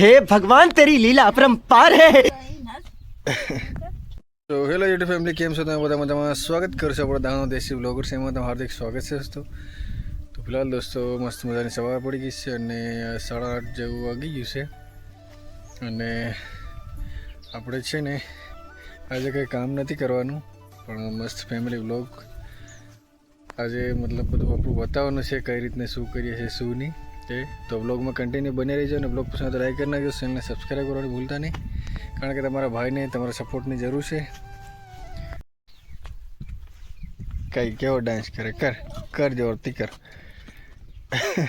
હે ભગવાન તેરી લીલા અપરંપાર હે તો હેલો યુટ્યુબ ફેમિલી કેમ છો? તમે બધા મજામાં? સ્વાગત કરશો આપણા દાણો દેશી બ્લોગર્સ એમાં તમારું હાર્દિક સ્વાગત છે, દોસ્તો. તો ફિલહાલ, દોસ્તો, મસ્ત મજાની સવાર પડી ગઈ છે અને સાડા આઠ જેવું વાગી ગયું છે. અને આપણે છે ને આજે કંઈ કામ નથી કરવાનું, પણ મસ્ત ફેમિલી બ્લોગ આજે મતલબ બધું આપણું બતાવવાનું છે, કઈ રીતને શું કરીએ છીએ, શું નહીં. એ તો બ્લોગમાં કન્ટિન્યુ બની રહેજો અને બ્લોગ પસંદ તો લાઈક કરી નાખજો ચેનલને સબસ્ક્રાઈબ કરવાનું ભૂલતા નહીં. કારણ કે તમારા ભાઈને તમારા સપોર્ટની જરૂર છે. કઈ કેવો ડાન્સ કરે? કર કર જોરથી કર.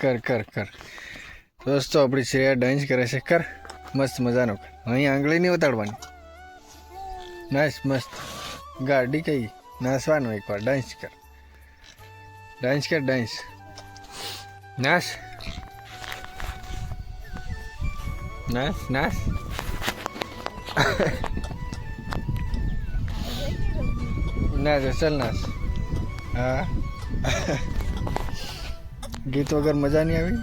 કર કર કર. દોસ્તો, આપણી શ્રેયા ડાન્સ કરે છે. કર, મસ્ત મજાનો કર. અહીં આંગળી નહીં ઉતાડવાની નાસ મસ્ત. ગાડી કઈ? નાસવાનું એકવાર. ડાન્સ કર. ડાન્સ કર ડાન્સ નાચ નાચ નાચ નાચ ચાલ નાચ હા. ગીત વગર મજા નહીં આવી?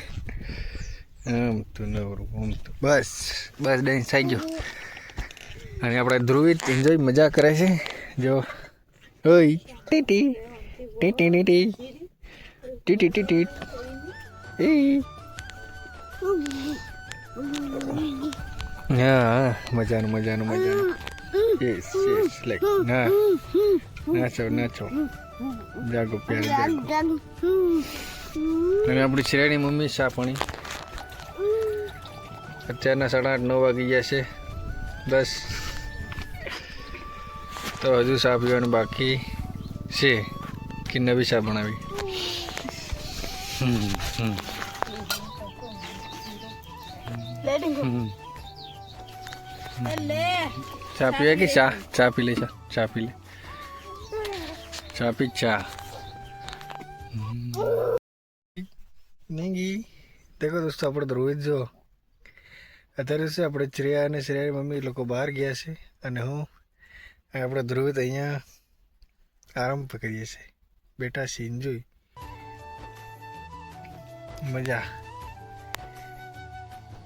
આમ તો નવરું આમ તો. બસ બસ ડાન્સ થઈ ગયો અને આપણે ધ્રુવિત એન્જોય મજા કરે છે. જો ઓય ટીટી ટીટી ટીટી ટીટી ટીટી એ હા મજાનું મજાનું મજાનું. યસ યસ લાઈક ના નાચો નાચો. જાગો પ્યારી જાગો. અને આપણી શ્રેણી મમ્મી શા પાણી અત્યારના સાડા આઠ નવ વાગી ગયા છે. બસ. તો હજુ ચા પીવાનું બાકી છે. કે નવી ચા બનાવી. ચા પીવે કે ચા? ચા પી લે ચા ચા પી લે. ચા પી ચા. નહીં ગઈ દેખો દોસ્તો આપણે તો રોહિત જો અત્યારે છે, આપણે શ્રેયા અને શ્રેયાની મમ્મી લોકો બહાર ગયા છે અને હું આપણે ધ્રુવિત અહીંયા આરામ કરીએ છીએ. બેટા સીન જોઈ. મજા.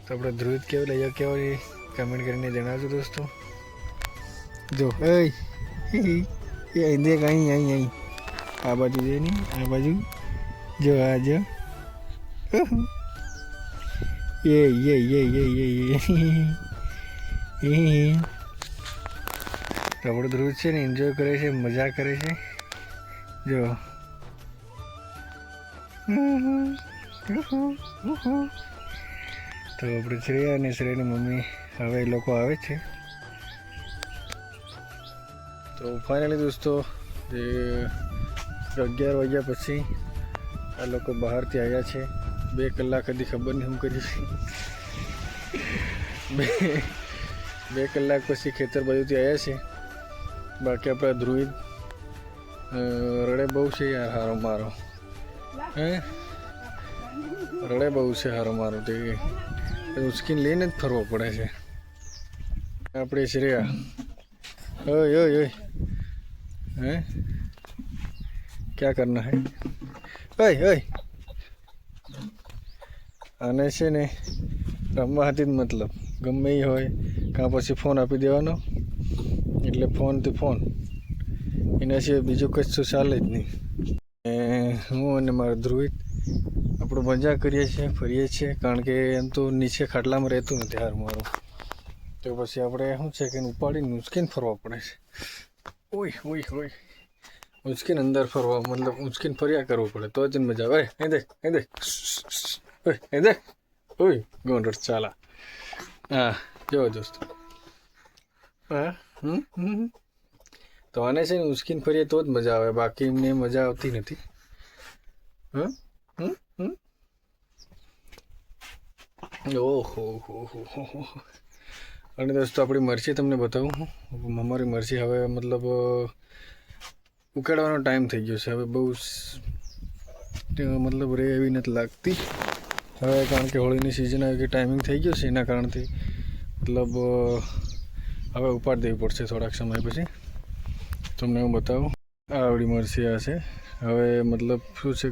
તો આપણે ધ્રુવિત કેવું લઈએ કેવો એ કમેન્ટ કરીને જણાવજો દોસ્તો. જો એ એ અહીં દેખ અહીં અહીં. આ બાજુ નહીં, આ બાજુ. જો, આ જો. યે યે યે યે યે yeah. રબડ ધ્રુવ છે ને એન્જોય કરે છે, મજા કરે છે. જો. તો આપણે શ્રેયા અને શ્રેયાની મમ્મી હવે એ લોકો આવે છે. તો ફાઇનલી દોસ્તો, જે અગિયાર વાગ્યા પછી આ લોકો બહારથી આવ્યા છે. બે કલાક હજી ખબર નહીં શું કર્યું બે બે કલાક પછી ખેતર બાજુથી આવ્યા છે બાકી આપણા ધ્રુવિત રડે બહુ છે યાર હારો મારો. હે? રડે બહુ છે હારો મારો તે. ઉચકીને લઈને જ ફરવો પડે છે. આપણે શ્રેયા ઓય ઓય ઓય. હે? ક્યાં કરના હે? ઓય ઓય. આને છે ને, રમવા હતી જ મતલબ. ગમે એ હોય, કાં પછી ફોન આપી દેવાનો. એટલે ફોનથી ફોન એના સિવાય બીજું કશું ચાલે જ નહીં. હું અને મારો ધ્રુવિત આપણે મજા કરીએ છીએ, ફરીએ છીએ, કારણ કે એમ તો નીચે ખાટલામાં રહેતું નથી હાર મારું. તો પછી આપણે શું છે કે ઉપાડીને ઉંચકીને ફરવા પડે છે. ઓય ઓય ઓય. ઉંચકીને અંદર ફરવા, મતલબ ઉંચકીને ફર્યા કરવું પડે. તો જ મજા આવે. એ દેખ એ દેખ. ઓય ఓయ్ દેખ చాలా જો દોસ્તો હા તો આને છે ને ઉંચકીને ફરીએ તો જ મજા આવે બાકી એમને મજા આવતી નથી ઓહો હો અને દોસ્તો આપણી મરચી તમને બતાવું હું અમારી મરચી હવે મતલબ ઉકાળવાનો ટાઈમ થઈ ગયો છે હવે બહુ મતલબ રે એવી નથી લાગતી હવે કારણ કે હોળીની સિઝન આવી ગઈ ટાઈમિંગ થઈ ગયો છે એના કારણથી. મતલબ હવે ઉપાડ દેવી પડશે થોડાક સમય પછી. તમને હું બતાવું. આવડી મરસી આ છે. હવે મતલબ શું છે,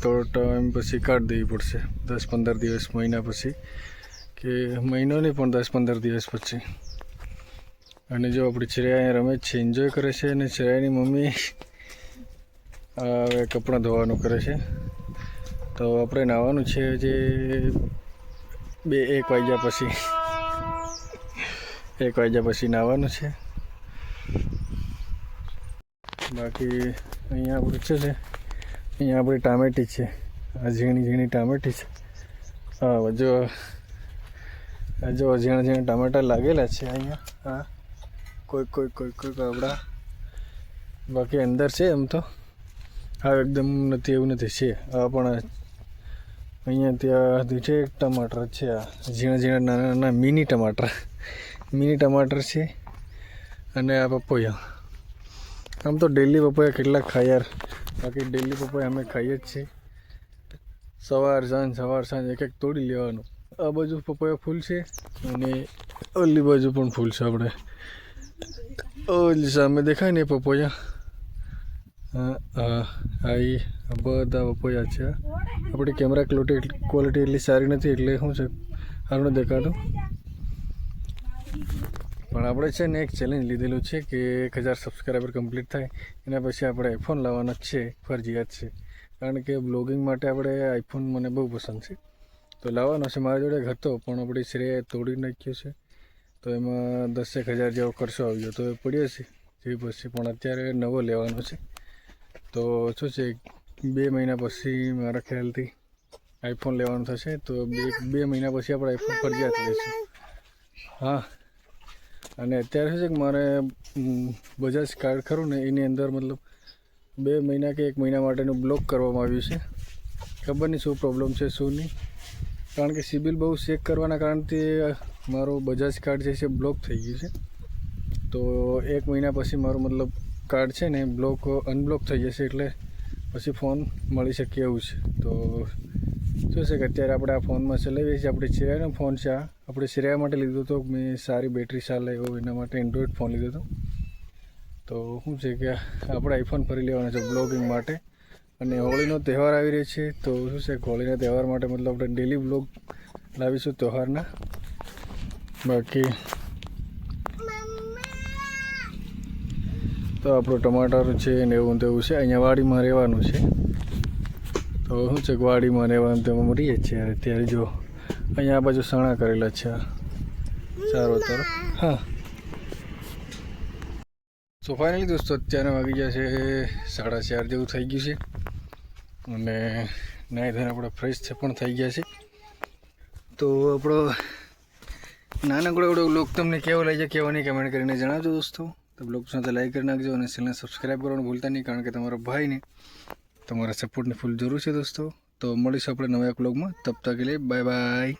થોડો ટાઈમ પછી કાઢી દેવી પડશે. દસ પંદર દિવસ મહિના પછી કે મહિનો નહીં પણ દસ પંદર દિવસ પછી. અને જો આપણી શ્રેયા અહીંયા રમે છે એન્જોય કરે છે અને શ્રેયાની મમ્મી હવે કપડાં ધોવાનું કરે છે. તો આપણે નાહવાનું છે જે બે, એક વાગ્યા પછી. એક વાગ્યા પછી નાહવાનું છે. બાકી અહીંયા આપણે છે અહીંયા આપણી ટામેટી છે. આ ઝીણી ઝીણી ટામેટી છે. હા જો જો ઝીણા ઝીણા ટામેટા લાગેલા છે અહીંયા. હા કોઈ કોઈ કોઈ કોઈ આપણા. બાકી અંદર છે એમ તો. હા, એકદમ નથી, એવું નથી, છે. પણ અહીંયા ત્યાં છે એક ટમાટર છે આ. ઝીણા ઝીણા નાના નાના મિની ટમાટર. મિની ટમાટર છે અને આ પપૈયા. આમ તો ડેલી પપૈયા કેટલાક ખાય યાર. બાકી ડેલી પપૈયા અમે ખાઈએ જ છીએ. સવાર, સાંજ સવાર, સાંજ એક એક તોડી લેવાનું. આ બાજુ પપૈયા ફૂલ છે અને ઓલી બાજુ પણ ફૂલ છે આપણે. ઓલી સામે દેખાય ને પપૈયા? હા હા આ ઈ બધા વપોયા છે. આપણી કેમેરા ક્વોલિટી ક્વોલિટી એટલી સારી નથી, એટલે શું છે? સારું દેખાતું. પણ આપણે છે ને એક ચેલેન્જ લીધેલું છે કે એક હજાર સબસ્ક્રાઈબર કમ્પ્લીટ થાય, એના પછી આપણે આઈફોન લાવવાનો છે, ફરજિયાત છે. કારણ કે બ્લોગિંગ માટે આપણે આઈફોન મને બહુ પસંદ છે. તો લાવવાનો છે મારા જોડે હતો પણ આપણી શ્રેય તોડી નાખ્યો છે. તો એમાં દસેક હજાર જેવો ખર્ચો આવ્યો. તો એ પડ્યો છે જે પછી પણ અત્યારે નવો લેવાનો છે. તો શું છે બે મહિના પછી મારા ખ્યાલથી આઈફોન લેવાનું થશે, તો બે બે મહિના પછી આપણે આઈફોન ફરજિયાત લઈશું હા. અને અત્યારે શું છે કે મારે બજાજ કાર્ડ ખરું ને, એની અંદર મતલબ બે મહિના કે એક મહિના માટેનું બ્લોક કરવામાં આવ્યું છે. ખબર નહીં શું પ્રોબ્લેમ છે, શું નહીં. કારણ કે સિબિલ બહુ ચેક કરવાના કારણથી મારું બજાજ કાર્ડ જે છે બ્લોક થઈ ગયું છે. તો એક મહિના પછી મારું મતલબ કાર્ડ છે ને બ્લોક અનબ્લોક થઈ જશે એટલે પછી ફોન મળી શકે એવું છે. તો શું છે કે અત્યારે આપણે આ ફોનમાં ચલાવીએ છીએ. આપણે સિરાયનો ફોન છે આ. આપણે સિરાયા માટે લીધો હતો મેં સારી બેટરી ચાલે એવો એના માટે એન્ડ્રોઈડ ફોન લીધો હતો. તો શું છે કે આપણે આઈફોન ફરી લેવાનો છે બ્લોગિંગ માટે. અને હોળીનો તહેવાર આવી રહ્યો છે. તો શું છે હોળીના તહેવાર માટે મતલબ આપણે ડેલી બ્લોગ લાવીશું તહેવારના. બાકી તો આપણું ટમાટર છે ને એવું તેવું છે. અહીંયા વાડીમાં રહેવાનું છે. તો શું છે વાડીમાં રહેવાનું તેમાં રહીએ છીએ અત્યારે. જો અહીંયા આ બાજુ સણા કરેલા છે. ચારો તરફ હા. તો ફાઇનલી દોસ્તો અત્યારે વાગી ગયા છે સાડા ચાર જેવું થઈ ગયું છે. અને નાહી ધોઈને આપણે ફ્રેશ છે પણ થઈ ગયા છે. તો આપણો નાનકડો એવડો લોક તમને કેવો લાગે કેવો નહીં કમેન્ટ કરીને જણાવજો દોસ્તો. તો બ્લોગ સાથે લાઈક કરી નાખજો અને ચેનલને સબસ્ક્રાઈબ કરવાનું ભૂલતા નહીં, કારણ કે તમારા ભાઈને તમારા સપોર્ટની ફૂલ જરૂર છે દોસ્તો. તો મળીશું આપણે નવા બ્લોગમાં તબ તક લે બાય બાય